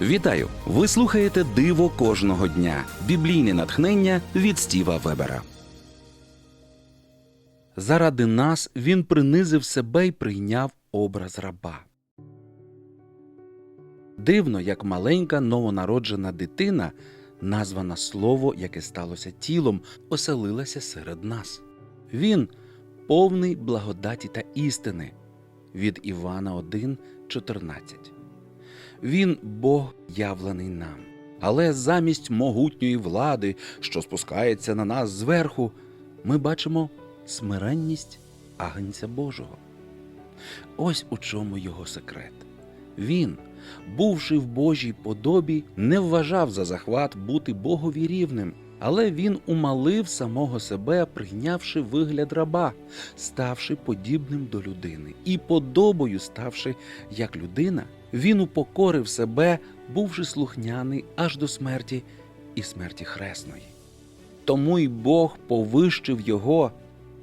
Вітаю! Ви слухаєте Диво кожного дня. Біблійне натхнення від Стіва Вебера. Заради нас він принизив себе й прийняв образ раба. Дивно, як маленька новонароджена дитина, названа слово, яке сталося тілом, оселилася серед нас. Він повний благодаті та істини. Від Івана 1, 14. Він Бог явлений нам. Але замість могутньої влади, що спускається на нас зверху, ми бачимо смиренність агнця Божого. Ось у чому його секрет. Він, бувши в Божій подобі, не вважав за захват бути Богові рівним, але він умалив самого себе, прийнявши вигляд раба, ставши подібним до людини, і подобою ставши як людина, він упокорив себе, бувши слухняний аж до смерті і смерті хресної. Тому й Бог повищив його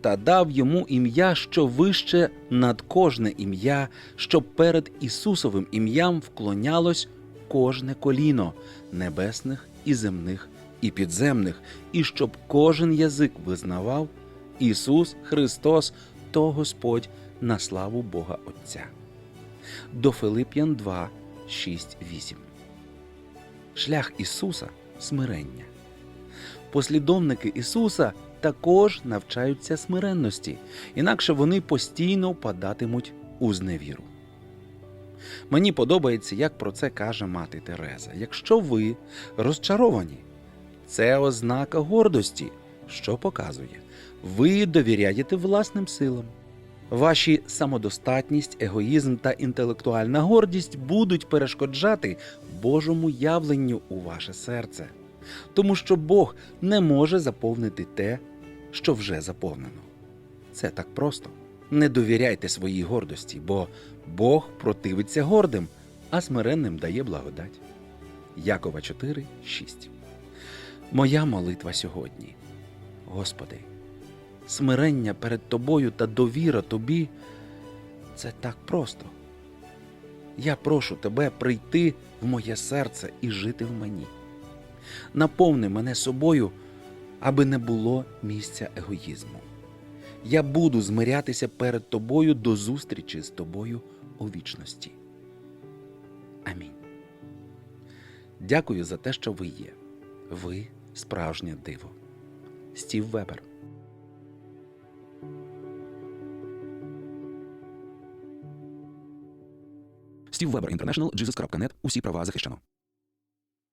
та дав йому ім'я, що вище над кожне ім'я, щоб перед Ісусовим ім'ям вклонялось кожне коліно небесних і земних і підземних, і щоб кожен язик визнавав Ісус Христос, то Господь на славу Бога Отця. До Филип'ян 2, 6, 8. Шлях Ісуса смирення. Послідовники Ісуса також навчаються смиренності, інакше вони постійно впадатимуть у зневіру. Мені подобається, як про це каже мати Тереза. Якщо ви розчаровані, це ознака гордості, що показує, ви довіряєте власним силам. Ваші самодостатність, егоїзм та інтелектуальна гордість будуть перешкоджати Божому явленню у ваше серце, тому що Бог не може заповнити те, що вже заповнено. Це так просто. Не довіряйте своїй гордості, бо Бог противиться гордим, а смиренним дає благодать. Якова 4, 6. Моя молитва сьогодні. Господи, смирення перед Тобою та довіра Тобі це так просто. Я прошу Тебе прийти в моє серце і жити в мені. Наповни мене собою, аби не було місця егоїзму. Я буду змирятися перед Тобою до зустрічі з Тобою у вічності. Амінь. Дякую за те, що ви є. Ви справжнє диво. Стів Вебер. Стів Вебер Інтернешнл, Jesus.net. Усі права захищено.